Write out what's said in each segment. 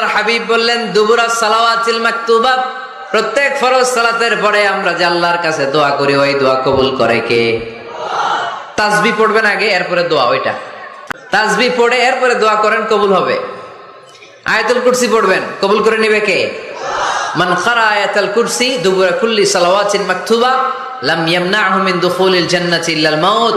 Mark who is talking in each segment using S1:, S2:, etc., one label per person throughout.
S1: আল্লাহর হাবিব বললেন দুবুরা সালাওয়াতিল মাকতুবা, প্রত্যেক ফরজ সালাতের পরে আমরা যে আল্লাহর কাছে দোয়া করি, ওই দোয়া কবুল করে কে? তাসবি পড়বেন আগে, এরপরে দোয়া, ওইটা। তাসবি পড়ে, এরপরে দোয়া করেন, কবুল হবে। আয়াতুল কুরসি পড়বেন, কবুল করে নেবে কে? মান খারা আয়াতুল কুরসি, দুবুরা কুল্লি সালাওয়াতিন মাকতুবা, লাম ইয়ামনাহু মিন দুখুলিল জান্নাতি ইল্লাল মাউত।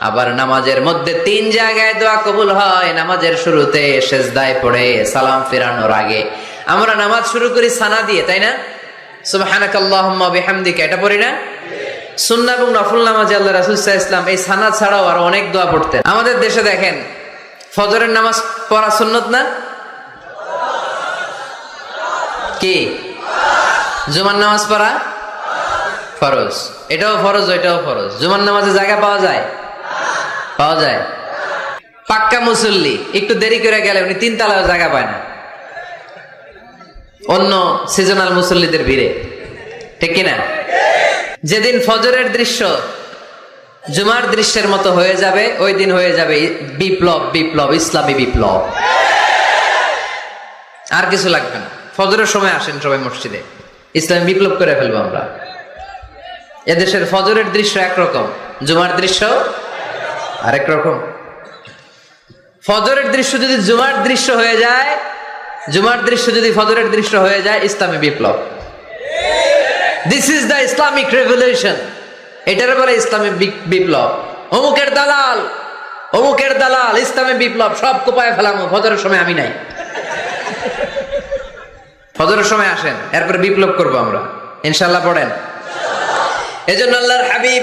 S1: আবার নামাজের মধ্যে তিন জায়গায় দোয়া কবুল হয়। নামাজের শুরুতে সেজদায় পড়ে সালাম ফেরানোর আগে। আমরা নামাজ শুরু করি সানা দিয়ে, তাই না? এটা পড়ি না? এবং আল্লাহ ইসলাম এই সানা ছাড়াও অনেক দোয়া পড়তেন। আমাদের দেশে দেখেন, ফজরের নামাজ পড়া সুন্নত না? কি? জুমার নামাজ পড়া? ফরজ। এটাও ফরজ, ওইটাও ফরজ। জুমার নামাজে জায়গা পাওয়া যায়? পাওয়া যায়। পাক্কা মুসল্লি, একটু দেরি করে গেলে উনি তিন তালাও জায়গা পায় না। অন্য সিজনাল মুসল্লিদের ভিড়ে। ঠিক কিনা? যেদিন ফজরের দৃশ্য, জুমার দৃশ্যের মতো হয়ে যাবে, ওই দিন হয়ে যাবে বিপ্লব বিপ্লব, ইসলামী বিপ্লব। আর কিছু লাগবে না। ফজরের সময় আসেন সবাই মসজিদে। ইসলামী বিপ্লব করে ফেলব আমরা। এদেশের ফজরের দৃশ্য একরকম, জুমার দৃশ্য আরেক রকম। ফজরের দৃশ্য যদি জুমার দৃশ্য হয়ে যায়, জুমার দৃশ্য যদি ফজরের দৃশ্য হয়ে যায়, ইসলামী বিপ্লব। This is the Islamic revolution এটার বলে ইসলামী বিপ্লব। অমুকের দালাল অমুকের দালাল, ইসলামী বিপ্লব, সব কোপায় ফেলামো, ফজরের সময় আমি নাই। ফজরের সময় আসেন, এরপরে বিপ্লব করব আমরা। ইনশাল্লাহ পড়েন। এজন্য আল্লাহর হাবিব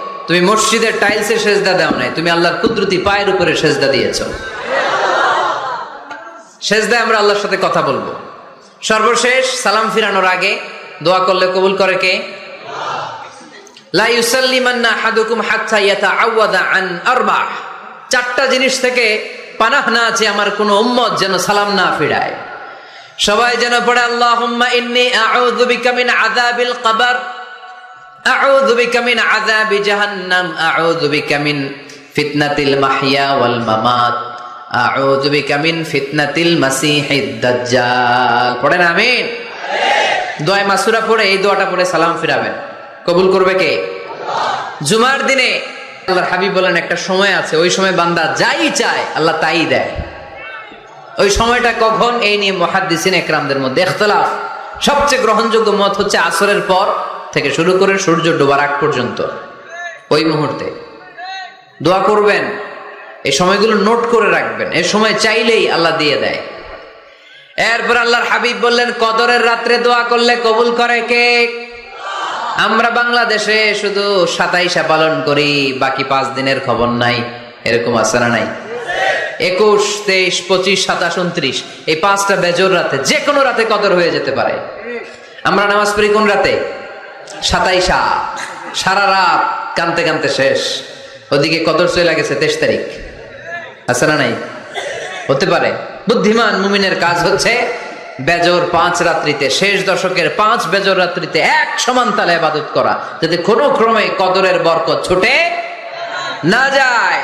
S1: তুমি মসজিদের টাইলসে সেজদা দাও নাই, তুমি আল্লাহর কুদরতি পায়ের উপরে সেজদা দিয়েছ। সেজদায় আমরা আল্লাহর সাথে কথা বলব। সর্বশেষ সালাম ফিরানোর আগে দোয়া করলে কবুল করে কে? চারটা জিনিস থেকে পানাহ না আছে আমার কোনো উম্মত যেন সালাম না ফিরায়। সবাই যেন পড়ে, আল্লাহুম্মা ইন্নী আউযু এই সালাম ফিরাবেন। কবুল করবে কে? জুমার দিনে আল্লাহর হাবিব বলেন, একটা সময় আছে, ওই সময় বান্দা যাই চায়, আল্লাহ তাই দেয়। ওই সময়টা কখন? এই নিয়ে মহাদ্দিসিন একরামদের মধ্যে সবচেয়ে গ্রহণযোগ্য মত হচ্ছে আসরের পর থেকে শুরু করে সূর্য ডোবার আগ পর্যন্ত। ওই মুহূর্তে দোয়া করবেন, এই সময়গুলো নোট করে রাখবেন, এই সময় চাইলেই আল্লাহ দিয়ে দেয়। এরপর আল্লাহর হাবিব বললেন, কদরের রাত্রে দোয়া করলে কবুল করে কে? আমরা বাংলাদেশে শুধু সাতাইশা পালন করি, বাকি পাঁচ দিনের খবর নাই। এরকম না নাই? একুশ, তেইশ, পঁচিশ, সাতাশ, উনত্রিশ, এই পাঁচটা বেজোর রাতে যে কোনো রাতে কদর হয়ে যেতে পারে। আমরা নামাজ পড়ি কোন রাতে? সাতাইশা। সারা রাত কানতে কানতে শেষ। ওদিকে কদর চলে গেছে তেইশ তারিখ। আছে না নাই? হতে পারে। বুদ্ধিমান মুমিনের কাজ হচ্ছে বেজর পাঁচ রাত্রিতে, শেষ দশকের পাঁচ বেজর রাত্রিতে এক সমান তালে আবাদত করা। যাতে কোনো ক্রমে কদরের বরকত ছুটে না যায়।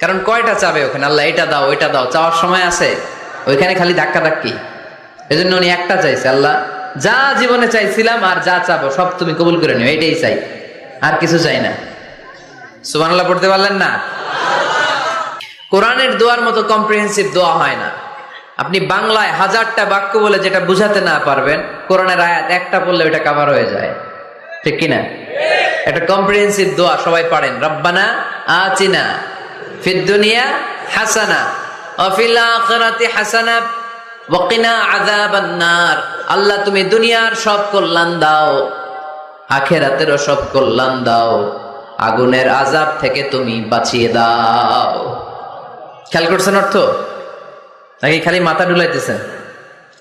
S1: কারণ কয়টা চাবে ওখানে? আল্লাহ, এটা দাও, ওইটা দাও, চাওয়ার সময় আছে। ওইখানে খালি ধাক্কা ধাক্কি এই জন্য উনি একটা চাইছে, আল্লাহ, যা জীবনে চাইছিলাম আর যা চাবো, সব তুমি কবুল করে নিও, এটাই চাই। আর কিছু চাই না। সুবান আল্লাহ পড়তে পারলেন না? কোরআনের দোয়ার মতো কম্প্রিহেন্সিভ দোয়া হয় না। আপনি বাংলায় হাজারটা বাক্য বলে যেটা বুঝাতে না পারবেন, কোরআনের আয়াত একটা পড়লে ওটা কাভার হয়ে যায়। ঠিক কিনা? একটা কম্প্রিহেন্সিভ দোয়া, সবাই পারেন। রব্বানা আচিনা ফিদ দুনিয়া হাসানা অফিল আখিরাতি হাসানা ওয়াকিনা আযাবান আল্লাহ, তুমি দুনিয়ার সব কল্যাণ দাও, আখেরাতেরও সব কল্যাণ দাও, আগুনের আজাব থেকে তুমি বাঁচিয়ে দাও। খেয়াল করছেন অর্থ? নাকি খালি মাথা ডুলাইতেছেন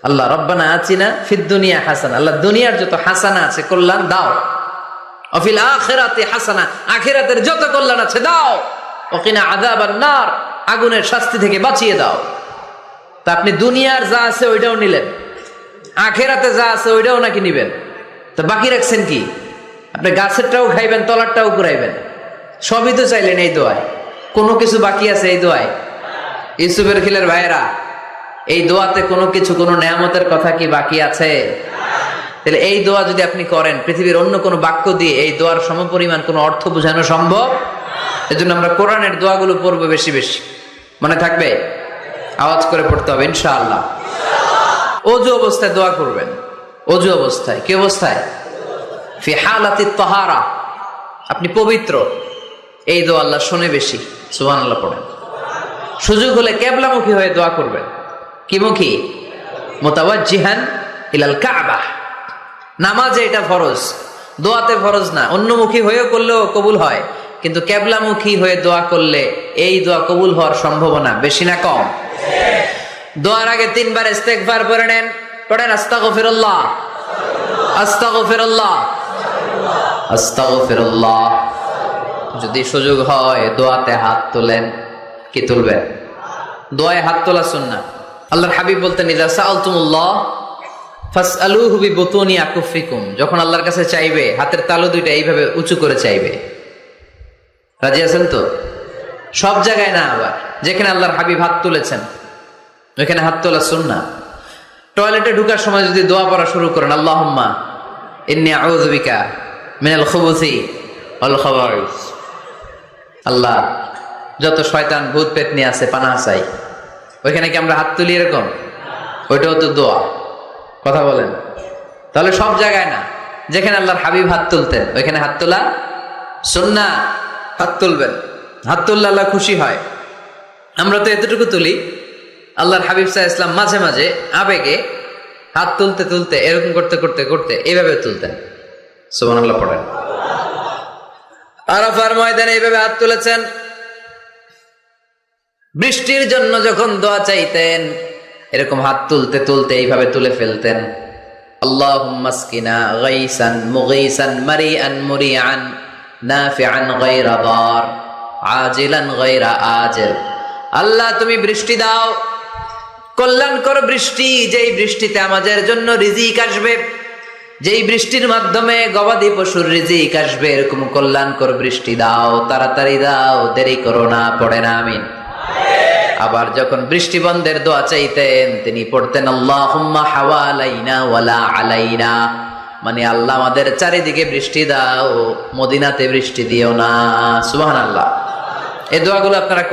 S1: আল্লাহ, রব্বানা আচিনা ফিদ দুনিয়া হাসান। আল্লাহ, দুনিয়ার যত হাসানা আছে, কল্যাণ দাও। অফিল আখেরাতে হাসানা, আখেরাতের যত কল্যাণ আছে, দাও। ওকিনা আদাব নার আগুনের শাস্তি থেকে বাঁচিয়ে দাও। তা আপনি দুনিয়ার যা আছে ওইটাও নিলেন। আখেরাতে যা আছে ওইটাও নাকি নিবেন। তো বাকি রাখছেন কি? আপনি গাছেরটাও খাইবেন, তলারটাও ঘুরাইবেন সবই তো চাইলেন এই দোয়ায়। কোনো কিছু বাকি আছে এই দোয়ায়? ইউসুফের খিলের ভাইয়েরা, এই দোয়াতে কোনো কিছু, কোনো নেয়ামতের কথা কি বাকি আছে? তাহলে এই দোয়া যদি আপনি করেন, পৃথিবীর অন্য কোনো বাক্য দিয়ে এই দোয়ার সমপরিমাণ কোনো অর্থ বোঝানো সম্ভব? এজন্য আমরা কোরআনের দোয়াগুলো পড়ব বেশি বেশি। মনে থাকবে? আওয়াজ করে পড়তে হবে, ইনশাআল্লাহ। অজু অবস্থায় দোয়া করবেন। অজু অবস্থায়। কি অবস্থায়? ফি হালাতি তাহারা। আপনি পবিত্র। এই দোয়া আল্লাহ শুনে বেশি। সুবহান আল্লাহ পড়েন। সুযোগ হলে কেবলামুখী হয়ে দোয়া করবেন। কি মুখী মোতাবাজিহান ইলাল কাবা। নামাজে এটা ফরজ। দোয়াতে ফরজ না। অন্যমুখী হয়েও করলেও কবুল হয়। কিন্তু কেবলামুখী হয়ে দোয়া করলে এই দোয়া কবুল হওয়ার সম্ভাবনা বেশি না কম। দোয়ার আগে তিনবার ইস্তেকবার পড়ে নেন, পড়েন আস্তাগফিরুল্লাহ। আস্তাগফিরুল্লাহ। আস্তাগফিরুল্লাহ। যদি সুযোগ হয় দোয়াতে হাত তোলেন, কি তুলবেন? দোয়ায় হাত তোলা সুন্না আল্লাহর হাবিব বলতেন, ইদা সাআলতুমুল্লাহ, ফাসআলুহু বিবুতুনি আকুফিকুম। যখন আল্লাহর কাছে চাইবে, হাতের তালু দুইটা এইভাবে উঁচু করে চাইবে। রাজি আছেন তো? সব জায়গায় না আবার। যেখানে আল্লাহর হাবিব হাত তুলেছেন, ওইখানে হাত তোলা সুন্না টয়লেটে ঢুকার সময় যদি দোয়া পড়া শুরু করেন, আল্লাহুম্মা খুবুসি ওয়াল খাবাইস। আল্লাহ, যত শয়তান ভূত পেতনি আছে পানা চাই। ওইখানে কি আমরা হাত তুলি এরকম? ওইটাও তো দোয়া। কথা বলেন। তাহলে সব জায়গায় না। যেখানে আল্লাহর হাবিব হাত তুলতেন, ওইখানে হাত তোলা সুন্না হাত তুলবেন। হাত তুললে আল্লাহ খুশি হয়। আমরা তো এতটুকু তুলি। আল্লাহর হাবিব সাহা ইসলাম মাঝে মাঝে আবেগে হাত তুলতে তুলতে এরকম করতে করতে করতে এইভাবে তুলতেন। সোমান আল্লাহ পড়েন। আরাফার ময়দানে এইভাবে হাত তুলেছেন। বৃষ্টির জন্য যখন দোয়া চাইতেন, এরকম হাত তুলতে তুলতে এইভাবে তুলে ফেলতেন। আল্লাহ মাসকিনা গাইসান মুগাইসান মারি আন মুরি আন নাফিআন গায়রা দার, আজিলান গায়রা আজিল। আল্লাহ, তুমি বৃষ্টি দাও। কল্যাণকর বৃষ্টি, যেই বৃষ্টিতে আমাদের জন্য রিজিক আসবে, যেই বৃষ্টির মাধ্যমে গবাদি পশুর রিজিক আসবে, এরকম কল্যাণকর বৃষ্টি দাও, তাড়াতাড়ি দাও, দেরি করো না, পড়ে না, আমিন। আবার যখন বৃষ্টি বন্ধের দোয়া চাইতেন, তিনি পড়তেন আল্লাহ হাওয়ালাইনা ওয়ালা আলাইনা। মানে আল্লাহ আমাদের চারিদিকে বৃষ্টি দাও, মদিনাতে বৃষ্টি দিও না সুবাহ আল্লাহ এই দোয়াগুলো আপনারা